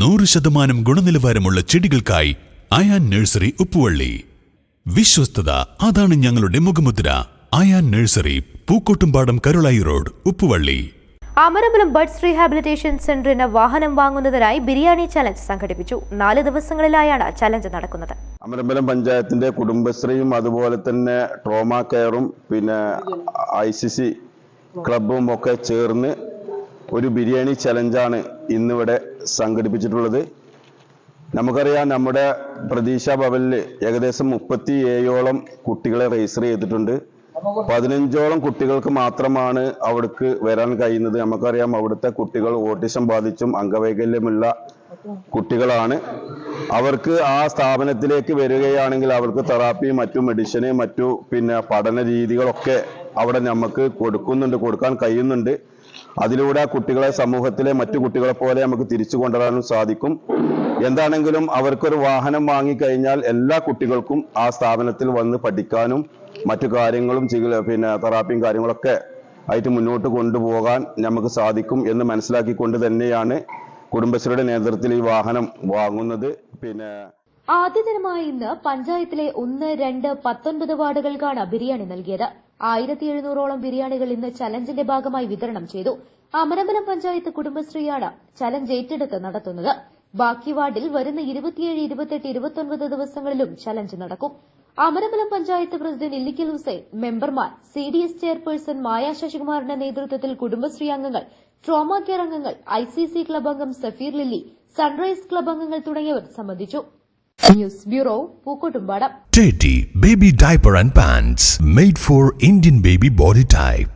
നൂറ് ശതമാനം ഗുണനിലവാരമുള്ള ചെടികൾക്കായി അയാൻ നഴ്സറി ഉപ്പുവള്ളി. വിശ്വസ്തത അതാണ് ഞങ്ങളുടെ മുഖമുദ്ര. Ayan nursery Pookkottumpadam Karulai road Uppuvalli. Amarambalam buds rehabilitation സെന്ററിന് വാഹനം വാങ്ങുന്നതിനായി ബിരിയാണി ചലഞ്ച് സംഘടിപ്പിച്ചു. നാല് ദിവസങ്ങളിലായാണ് ചലഞ്ച് നടക്കുന്നത്. അമരമ്പലം പഞ്ചായത്തിന്റെ കുടുംബശ്രീയും അതുപോലെ തന്നെ ട്രോമ കെയറും പിന്നെ ഐ സി സി ക്ലബും ഒക്കെ ചേർന്ന് ഒരു ബിരിയാണി ചലഞ്ചാണ് ഇന്നിവിടെ സംഘടിപ്പിച്ചിട്ടുള്ളത്. നമുക്കറിയാം നമ്മുടെ പ്രതീക്ഷ ഭവനിൽ ഏകദേശം മുപ്പത്തി ഏഴോളം കുട്ടികളെ രജിസ്റ്റർ ചെയ്തിട്ടുണ്ട്. പതിനഞ്ചോളം കുട്ടികൾക്ക് മാത്രമാണ് അവിടേക്ക് വരാൻ കഴിയുന്നത്. നമുക്കറിയാം അവിടുത്തെ കുട്ടികൾ ഓട്ടിസം ബാധിച്ചും അംഗവൈകല്യമുള്ള കുട്ടികളാണ്. അവർക്ക് ആ സ്ഥാപനത്തിലേക്ക് വരികയാണെങ്കിൽ അവർക്ക് തെറാപ്പി മറ്റു മെഡിസിന് മറ്റു പിന്നെ പഠന രീതികളൊക്കെ അവിടെ നമുക്ക് കൊടുക്കുന്നുണ്ട് കൊടുക്കാൻ കഴിയുന്നുണ്ട്. അതിലൂടെ കുട്ടികളെ സമൂഹത്തിലെ മറ്റു കുട്ടികളെ പോലെ നമുക്ക് തിരിച്ചു കൊണ്ടുവരാനും സാധിക്കും. എന്താണെങ്കിലും അവർക്കൊരു വാഹനം വാങ്ങിക്കഴിഞ്ഞാൽ എല്ലാ കുട്ടികൾക്കും ആ സ്ഥാപനത്തിൽ വന്ന് പഠിക്കാനും മറ്റു കാര്യങ്ങളും പിന്നെ തെറാപ്പിയും കാര്യങ്ങളൊക്കെ ആയിട്ട് മുന്നോട്ട് കൊണ്ടുപോകാൻ നമുക്ക് സാധിക്കും എന്ന് മനസ്സിലാക്കിക്കൊണ്ട് തന്നെയാണ് കുടുംബശ്രീയുടെ നേതൃത്വത്തിൽ ഈ വാഹനം വാങ്ങുന്നത്. പിന്നെ ആദ്യ ദിനമായ ഇന്ന് പഞ്ചായത്തിലെ ഒന്ന് രണ്ട് പത്തൊൻപത് വാർഡുകൾക്കാണ് ബിരിയാണി നൽകിയത്. ആയിരത്തി എഴുന്നൂറോളം ബിരിയാണികൾ ഇന്ന് ചലഞ്ചിന്റെ ഭാഗമായി വിതരണം ചെയ്തു. അമരമ്പലം പഞ്ചായത്ത് കുടുംബശ്രീയാണ് ചലഞ്ച് ഏറ്റെടുത്ത് നടത്തുന്നത്. ബാക്കി വാർഡിൽ വരുന്ന ഇരുപത്തിയേഴ് ഇരുപത്തെട്ട് ഇരുപത്തൊൻപത് ദിവസങ്ങളിലും ചലഞ്ച് നടക്കും. അമരമ്പലം പഞ്ചായത്ത് പ്രസിഡന്റ് ഇല്ലിക്കൽ ഹുസൈൻ മെമ്പർമാർ C D S chairperson Maya ശശികുമാറിന്റെ നേതൃത്വത്തിൽ കുടുംബശ്രീ അംഗങ്ങൾ ട്രോമ കെയർ അംഗങ്ങൾ ഐ സി സി ക്ലബ് അംഗം സഫീർ ലില്ലി സൺറൈസ് ക്ലബ് അംഗങ്ങൾ തുടങ്ങിയവർ സംബന്ധിച്ചു. News bureau Pookkottumpadam Teddy Baby Diaper and Pants made for Indian baby body type.